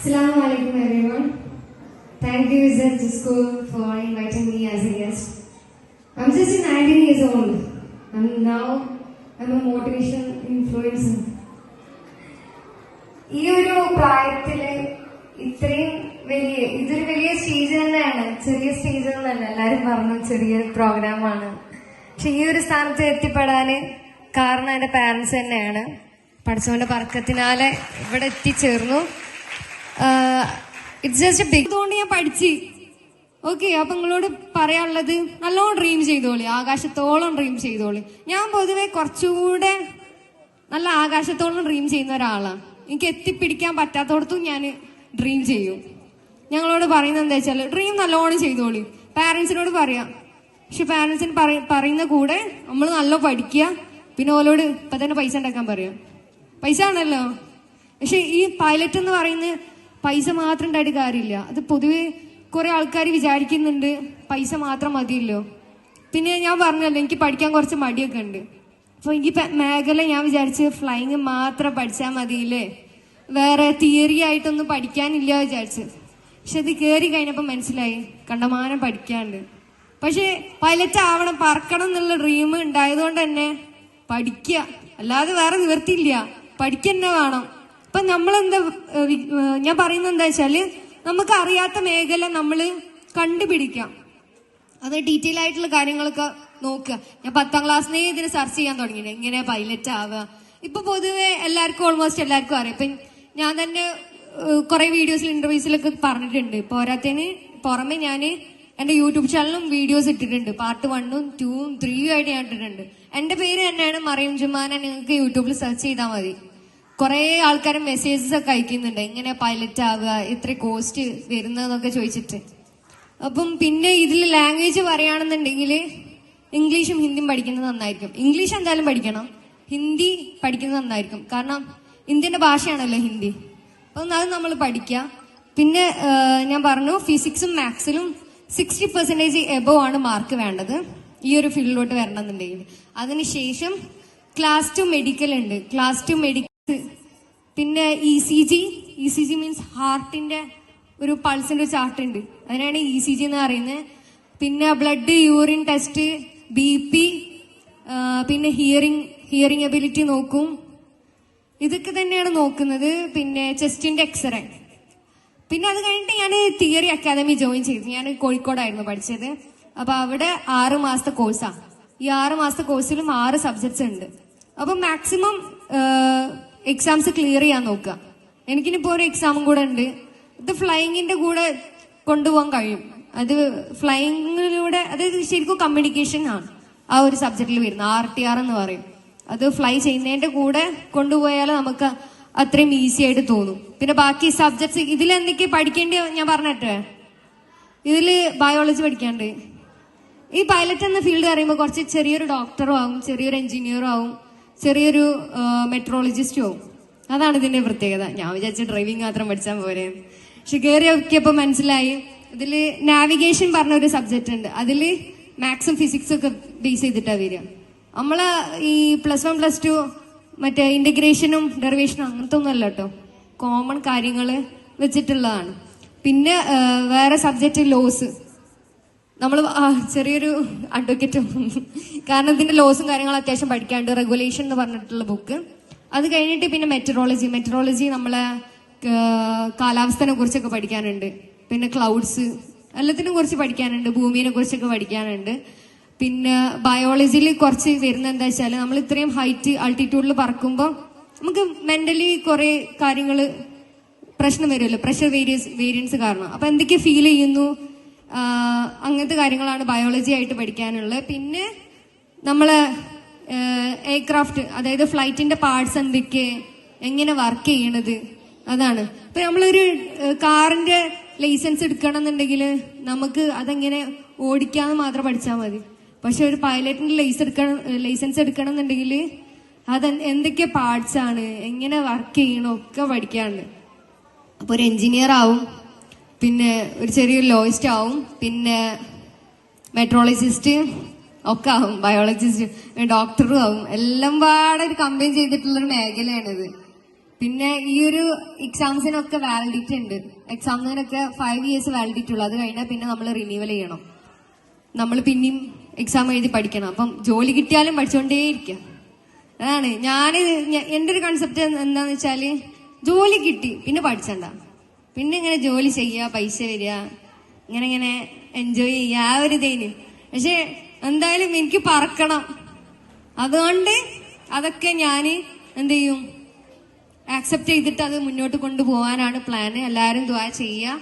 Assalamu alaikum everyone. Thank you Zed School for inviting me as a guest. I'm just 19 years old. And now I'm a motivation influencer. ഈ ഒരു പ്രായത്തിൽ ഇത്രയും വലിയ ഇതൊരു വലിയ stage തന്നെയാണ് ചെറിയ സ്റ്റേജ് തന്നെയാണ് എല്ലാരും പറഞ്ഞു ചെറിയ പ്രോഗ്രാമാണ് പക്ഷെ ഈ ഒരു സ്ഥാനത്ത് എത്തിപ്പെടാന് കാരണം എന്റെ പാരന്റ്സ് തന്നെയാണ് പഠിച്ചവന്റെ പറക്കത്തിനാലെ ഇവിടെ എത്തിച്ചേർന്നു ഇറ്റ്സ് ജസ്റ്റ് ബിഗ് അതുകൊണ്ട് ഞാൻ പഠിച്ച്. ഓക്കെ അപ്പൊ നിങ്ങളോട് പറയാനുള്ളത് നല്ലോണം ഡ്രീം ചെയ്തോളി ആകാശത്തോളം ഡ്രീം ചെയ്തോളി. ഞാൻ പൊതുവെ കുറച്ചുകൂടെ നല്ല ആകാശത്തോളം ഡ്രീം ചെയ്യുന്ന ഒരാളാണ് എനിക്ക് എത്തിപ്പിടിക്കാൻ പറ്റാത്തോടത്തും ഞാൻ ഡ്രീം ചെയ്യും. ഞങ്ങളോട് പറയുന്നത് എന്താ വെച്ചാൽ ഡ്രീം നല്ലോണം ചെയ്തോളി. പാരൻസിനോട് പറയാം. പക്ഷെ പാരൻസിന് പറയുന്ന കൂടെ നമ്മൾ നല്ല പഠിക്കുക. പിന്നെ ഓലോട് ഇപ്പൊ തന്നെ പൈസ ഉണ്ടാക്കാൻ പറയാം. പൈസ ആണല്ലോ പക്ഷെ ഈ പൈലറ്റ് എന്ന് പറയുന്ന പൈസ മാത്രം ഉണ്ടായിട്ട് കാര്യമില്ല. അത് പൊതുവെ കുറെ ആൾക്കാർ വിചാരിക്കുന്നുണ്ട് പൈസ മാത്രം മതിയല്ലോ. പിന്നെ ഞാൻ പറഞ്ഞല്ലോ എനിക്ക് പഠിക്കാൻ കുറച്ച് മടിയൊക്കെ ഉണ്ട്. അപ്പൊ എനിക്ക് മേഖല ഞാൻ വിചാരിച്ച് ഫ്ലൈങ് മാത്രം പഠിച്ചാൽ മതിയില്ലേ? വേറെ തിയറി ആയിട്ടൊന്നും പഠിക്കാനില്ല വിചാരിച്ച്. പക്ഷെ അത് കയറി കഴിഞ്ഞപ്പോൾ മനസ്സിലായി കണ്ടമാനം പഠിക്കാണ്ട്. പക്ഷേ പൈലറ്റ് ആവണം പറക്കണം എന്നുള്ള ഡ്രീം ഉണ്ടായതുകൊണ്ട് തന്നെ പഠിക്കുക അല്ലാതെ വേറെ നിവർത്തിയില്ല പഠിക്കുക വേണം. ഇപ്പൊ നമ്മളെന്താ ഞാൻ പറയുന്നത് എന്താ വെച്ചാൽ നമുക്ക് അറിയാത്ത മേഖല നമ്മൾ കണ്ടുപിടിക്കാം. അത് ഡീറ്റെയിൽ ആയിട്ടുള്ള കാര്യങ്ങളൊക്കെ നോക്കുക. ഞാൻ പത്താം ക്ലാസ്സിനെ ഇതിന് സെർച്ച് ചെയ്യാൻ തുടങ്ങി എങ്ങനെ പൈലറ്റ് ആവുക. ഇപ്പൊ പൊതുവെ എല്ലാവർക്കും ഓൾമോസ്റ്റ് എല്ലാവർക്കും അറിയാം. ഇപ്പൊ ഞാൻ തന്നെ കുറെ വീഡിയോസിൽ ഇന്റർവ്യൂസിലൊക്കെ പറഞ്ഞിട്ടുണ്ട്. പോരാത്തതിന് പുറമെ ഞാൻ എന്റെ യൂട്യൂബ് ചാനലിലും വീഡിയോസ് ഇട്ടിട്ടുണ്ട്. പാർട്ട് വണ്ണും ടൂവും ത്രീയും ആയിട്ട് ഞാൻ ഇട്ടിട്ടുണ്ട്. എന്റെ പേര് തന്നെയാണ് മറിയം ജുമാന നിങ്ങൾക്ക് യൂട്യൂബിൽ സെർച്ച് ചെയ്താൽ മതി. കുറെ ആൾക്കാർ മെസ്സേജസ് ഒക്കെ അയക്കുന്നുണ്ട്. എങ്ങനെ പൈലറ്റ് ആവുക ഇത്ര കോസ്റ്റ് വരുന്നതെന്നൊക്കെ ചോദിച്ചിട്ട്. അപ്പം പിന്നെ ഇതിൽ ലാംഗ്വേജ് പറയുകയാണെന്നുണ്ടെങ്കിൽ ഇംഗ്ലീഷും ഹിന്ദിയും പഠിക്കുന്നത് നന്നായിരിക്കും. ഇംഗ്ലീഷ് എന്തായാലും പഠിക്കണം. ഹിന്ദി പഠിക്കുന്നത് നന്നായിരിക്കും. കാരണം ഇന്ത്യന്റെ ഭാഷയാണല്ലോ ഹിന്ദി. അപ്പം അത് നമ്മൾ പഠിക്കുക. പിന്നെ ഞാൻ പറഞ്ഞു ഫിസിക്സും മാത്സിലും സിക്സ്റ്റി പെർസെന്റേജ് എബോ ആണ് മാർക്ക് വേണ്ടത് ഈ ഒരു ഫീൽഡിലോട്ട് വരണമെന്നുണ്ടെങ്കിൽ. അതിനുശേഷം ക്ലാസ് ടു മെഡിക്കൽ ഉണ്ട്. ക്ലാസ് ടു മെഡിക്കൽ പിന്നെ E C G E C G means ഹാർട്ടിന്റെ ഒരു പൾസിന്റെ ചാർട്ട് ഉണ്ട്. അതിനാണ് ഇ സി ജി എന്ന് പറയുന്നത്. പിന്നെ blood urine test B P പിന്നെ ഹിയറിംഗ് ഹിയറിംഗ് എബിലിറ്റി നോക്കും. ഇതൊക്കെ തന്നെയാണ് നോക്കുന്നത്. പിന്നെ ചെസ്റ്റിന്റെ എക്സ്റേ പിന്നെ അത് കഴിഞ്ഞിട്ട് ഞാൻ തിയറി അക്കാദമി ജോയിൻ ചെയ്തു. ഞാൻ കോഴിക്കോടായിരുന്നു പഠിച്ചത്. അപ്പൊ അവിടെ ആറ് മാസത്തെ കോഴ്സാണ് ഈ ആറ് മാസത്തെ കോഴ്സിലും ആറ് സബ്ജക്ട്സ് ഉണ്ട്. അപ്പൊ മാക്സിമം എക്സാംസ് ക്ലിയർ ചെയ്യാൻ നോക്കുക. എനിക്കിനിപ്പോ ഒരു എക്സാമും കൂടെ ഉണ്ട്. ഇത് ഫ്ലൈയിങ്ങിന്റെ കൂടെ കൊണ്ടുപോകാൻ കഴിയും. അത് ഫ്ലൈയിങ്ങിലൂടെ അതായത് ശരിക്കും കമ്മ്യൂണിക്കേഷൻ ആണ്. ആ ഒരു സബ്ജക്റ്റിൽ വരുന്നത്. ആർ ടി ആർ എന്ന് പറയും. അത് ഫ്ലൈ ചെയ്യുന്നതിന്റെ കൂടെ കൊണ്ടുപോയാൽ നമുക്ക് അത്രയും ഈസി ആയിട്ട് തോന്നും. പിന്നെ ബാക്കി സബ്ജക്ട്സ് ഇതിൽ എന്തൊക്കെ പഠിക്കേണ്ടി ഞാൻ പറഞ്ഞിട്ടേ? ഇതിൽ ബയോളജി പഠിക്കാണ്ട്. ഈ പൈലറ്റ് എന്ന ഫീൽഡ് പറയുമ്പോൾ കുറച്ച് ചെറിയൊരു ഡോക്ടറും ആവും ചെറിയൊരു എഞ്ചിനീയറും ആവും. ചെറിയൊരു മെട്രോളജിസ്റ്റോ അതാണ് ഇതിന്റെ പ്രത്യേകത. ഞാൻ വിചാരിച്ച ഡ്രൈവിംഗ് മാത്രം പഠിച്ചാൽ പോരെ. പക്ഷെ കയറി നോക്കിയപ്പോൾ മനസ്സിലായി ഇതിൽ നാവിഗേഷൻ പറഞ്ഞ ഒരു സബ്ജക്റ്റ് ഉണ്ട്. അതിൽ മാത്സും ഫിസിക്സും ഒക്കെ ബേസ് ചെയ്തിട്ടാണ് വരിക. നമ്മൾ ഈ പ്ലസ് വൺ പ്ലസ് ടു മറ്റേ ഇന്റഗ്രേഷനും ഡെറിവേഷനും അങ്ങനത്തെ ഒന്നും അല്ല കേട്ടോ കോമൺ കാര്യങ്ങൾ വെച്ചിട്ടുള്ളതാണ്. പിന്നെ വേറെ സബ്ജക്റ്റ് ലോസ് നമ്മൾ ചെറിയൊരു അഡ്വക്കേറ്റ് കാരണം ഇതിന്റെ ലോസും കാര്യങ്ങളും അത്യാവശ്യം പഠിക്കാണ്ട് റെഗുലേഷൻ എന്ന് പറഞ്ഞിട്ടുള്ള ബുക്ക് അത് കഴിഞ്ഞിട്ട് പിന്നെ മെറ്ററോളജി മെറ്ററോളജി നമ്മളെ കാലാവസ്ഥനെ കുറിച്ചൊക്കെ പഠിക്കാനുണ്ട്. പിന്നെ ക്ലൗഡ്സ് എല്ലാത്തിനും കുറിച്ച് പഠിക്കാനുണ്ട്. ഭൂമിയെ കുറിച്ചൊക്കെ പഠിക്കാനുണ്ട്. പിന്നെ ബയോളജിയിൽ കുറച്ച് വരുന്ന എന്താ വെച്ചാൽ നമ്മൾ ഇത്രയും ഹൈറ്റ് ആൾട്ടിറ്റ്യൂഡിൽ പറക്കുമ്പോൾ നമുക്ക് മെന്റലി കുറെ കാര്യങ്ങൾ പ്രശ്നം വരുമല്ലോ. പ്രഷർ വേരിയസ് വേരിയൻസ് കാരണം. അപ്പൊ എന്തൊക്കെ ഫീൽ ചെയ്യുന്നു? അങ്ങനത്തെ കാര്യങ്ങളാണ് ബയോളജി ആയിട്ട് പഠിക്കാനുള്ളത്. പിന്നെ നമ്മൾ എയർക്രാഫ്റ്റ് അതായത് ഫ്ലൈറ്റിന്റെ പാർട്സ് എന്തൊക്കെ എങ്ങനെ വർക്ക് ചെയ്യണത് അതാണ്. ഇപ്പൊ നമ്മളൊരു കാറിന്റെ ലൈസൻസ് എടുക്കണം എന്നുണ്ടെങ്കിൽ നമുക്ക് അതെങ്ങനെ ഓടിക്കാന്ന് മാത്രം പഠിച്ചാൽ മതി. പക്ഷെ ഒരു പൈലറ്റിന്റെ ലൈസൻസ് എടുക്കണം ലൈസൻസ് എടുക്കണം എന്നുണ്ടെങ്കിൽ അത് എന്തൊക്കെ പാർട്സ് ആണ് എങ്ങനെ വർക്ക് ചെയ്യണം ഒക്കെ പഠിക്കാണ് അപ്പൊ ഒരു എഞ്ചിനീയർ ആവും പിന്നെ ഒരു ചെറിയൊരു ലോയിസ്റ്റ് ആവും. പിന്നെ മെട്രോളജിസ്റ്റ് ഒക്കെ ആവും ബയോളജിസ്റ്റ് ഡോക്ടറും ആവും. എല്ലാം പാടെ ഒരു കമ്പയിൻ ചെയ്തിട്ടുള്ള ഒരു മേഖലയാണിത്. പിന്നെ ഈ ഒരു എക്സാംസിനൊക്കെ വാലിഡിറ്റി ഉണ്ട്. എക്സാമിനൊക്കെ ഫൈവ് ഇയേഴ്സ് വാലിഡിറ്റി ഉള്ളു. അത് കഴിഞ്ഞാൽ പിന്നെ നമ്മൾ റിന്യൂവൽ ചെയ്യണം. നമ്മൾ പിന്നെയും എക്സാം എഴുതി പഠിക്കണം. അപ്പം ജോലി കിട്ടിയാലും പഠിച്ചുകൊണ്ടേയിരിക്കുക അതാണ്. ഞാൻ എന്റെ ഒരു കൺസെപ്റ്റ് എന്താണെന്ന് വെച്ചാൽ ജോലി കിട്ടി പിന്നെ പഠിച്ചണ്ട. പിന്നെ ഇങ്ങനെ ജോലി ചെയ്യുക പൈസ വരിക ഇങ്ങനെ ഇങ്ങനെ എൻജോയ് ചെയ്യുക ആ ഒരു ഇതേന്. പക്ഷെ എന്തായാലും എനിക്ക് പറക്കണം. അതുകൊണ്ട് അതൊക്കെ ഞാൻ എന്ത് ചെയ്യും? ആക്സെപ്റ്റ് ചെയ്തിട്ട് അത് മുന്നോട്ട് കൊണ്ടുപോകാനാണ് പ്ലാന് എല്ലാവരും ദ്വാ ചെയ്യുക.